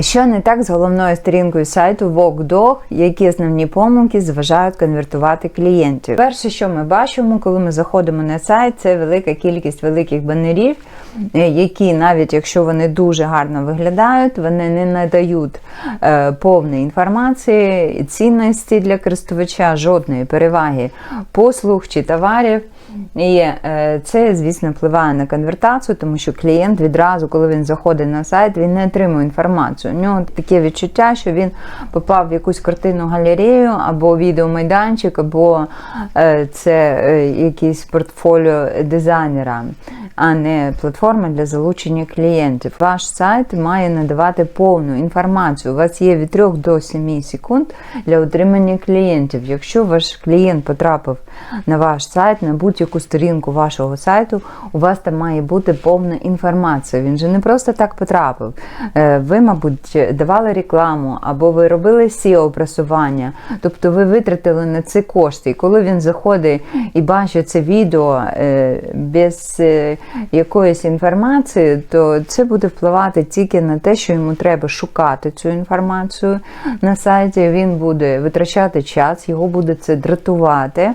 Що не так з головною сторінкою сайту WalkDog, які основні помилки зважають конвертувати клієнтів? Перше, що ми бачимо, коли ми заходимо на сайт, це велика кількість великих банерів, які навіть якщо вони дуже гарно виглядають, вони не надають е, повної інформації, цінності для користувача, жодної переваги послуг чи товарів. І е, це, звісно, впливає на конвертацію, тому що клієнт відразу, коли він заходить на сайт, він не отримує інформацію. У нього таке відчуття, що він попав в якусь картинну галерею або відеомайданчик, або е, це е, якийсь портфоліо дизайнера, а не платформа для залучення клієнтів. Ваш сайт має надавати повну інформацію. У вас є від 3 до 7 секунд для отримання клієнтів. Якщо ваш клієнт потрапив на ваш сайт, на будь-яку сторінку вашого сайту, у вас там має бути повна інформація. Він же не просто так потрапив. Е, Ви, мабуть, давали рекламу або ви робили SEO просування, тобто ви витратили на це кошти. І коли він заходить і бачить це відео е, без е, якоїсь інформації, то це буде впливати тільки на те, що йому треба шукати цю інформацію на сайті. Він буде витрачати час, його буде це дратувати.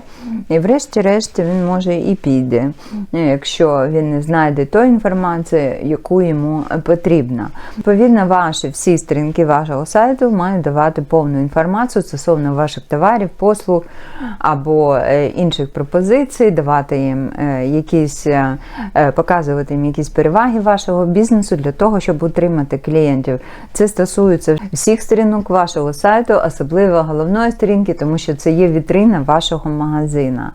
І врешті-решт він може і піде, якщо він не знайде тої інформації, яку йому потрібна. Відповідно, ваші всі сторінки вашого сайту мають давати повну інформацію стосовно ваших товарів, послуг або е, інших пропозицій, давати їм е, якісь, е, показувати їм якісь переваги вашого бізнесу для того, щоб утримати клієнтів. Це стосується всіх сторінок вашого сайту, особливо головної сторінки, тому що це є вітрина вашого магазина.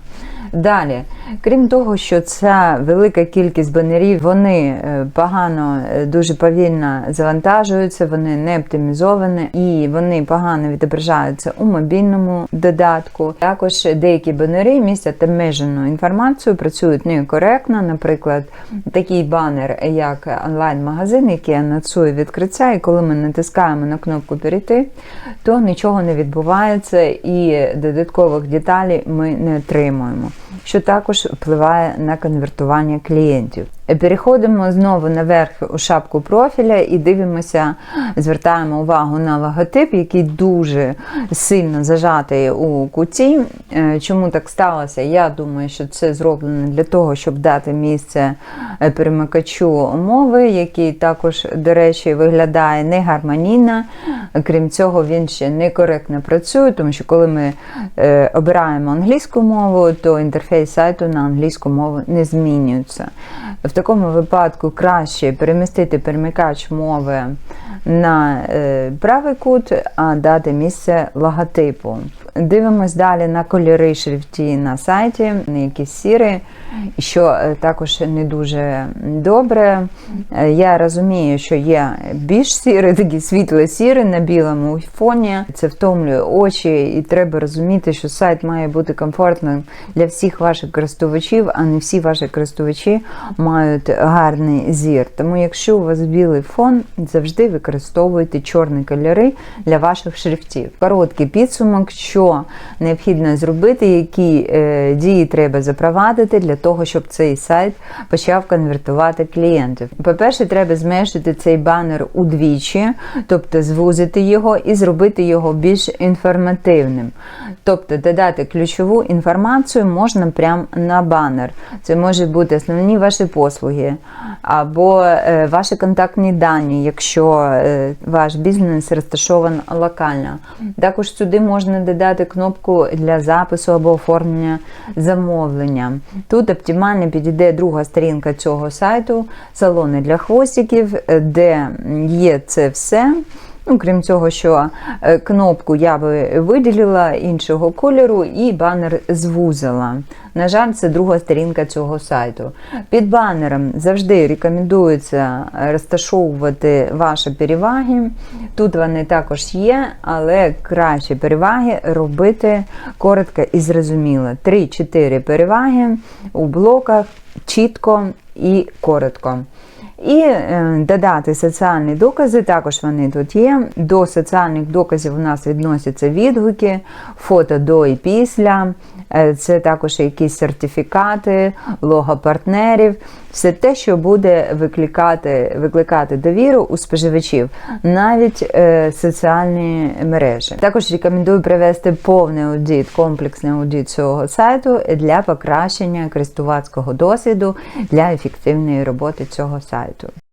Далі, крім того, що ця велика кількість банерів, вони е, погано, е, дуже повільно завантажуються, вони не оптимізовані і вони погано відображаються у мобільному додатку. Також деякі банери містять обмежену інформацію, працюють некоректно. Наприклад, такий банер, як онлайн-магазин, який анонсує відкриття, і коли ми натискаємо на кнопку Перейти, то нічого не відбувається і додаткових деталей ми не отримуємо що також впливає на конвертування клієнтів. Переходимо знову наверх у шапку профіля і дивимося, звертаємо увагу на логотип, який дуже сильно зажатий у куті. Е, Чому так сталося? Я думаю, що це зроблено для того, щоб дати місце е, перемикачу мови, який також, до речі, виглядає негармонійно. Крім цього, він ще некоректно працює, тому що коли ми е, обираємо англійську мову, то інтерфейс сайту на англійську мову не змінюється. Такому випадку краще перемістити перемикач мови на е, правий кут, а дати місце логотипу. Дивимось далі на кольори шрифті на сайті, якісь сірі, що е, також не дуже добре. Е, Я розумію, що є більш сірі, такі світло-сірі на білому фоні. Це втомлює очі, і треба розуміти, що сайт має бути комфортним для всіх ваших користувачів, а не всі ваші користувачі мають гарний зір. Тому, якщо у вас білий фон, завжди використовуйте чорні кольори для ваших шрифтів. Короткий підсумок, що необхідно зробити, які е, дії треба запровадити для того, щоб цей сайт почав конвертувати клієнтів. По-перше, треба зменшити цей банер удвічі, тобто звузити його і зробити його більш інформативним. Тобто додати ключову інформацію можна прямо на банер. Це може бути основні ваші послуги або е, ваші контактні дані, якщо ваш бізнес розташований локально. Також сюди можна додати кнопку для запису або оформлення замовлення. Тут оптимально підійде друга сторінка цього сайту, салони для хвостиків, е, де є це все. Ну, крім цього, що е, кнопку я би виділила іншого кольору і банер звузила. На жаль, це друга сторінка цього сайту. Під банером завжди рекомендується розташовувати ваші переваги. Тут вони також є, але краще переваги робити коротко і зрозуміло. 3-4 переваги у блоках чітко і коротко. І е, додати соціальні докази, також вони тут є. До соціальних доказів у нас відносяться відгуки, фото до і після, Це також якісь сертифікати, лого партнерів, все те, що буде викликати, викликати довіру у споживачів, навіть е, соціальні мережі. Також рекомендую провести повний аудит, комплексний аудит цього сайту для покращення користувацького досвіду для ефективної роботи цього сайту.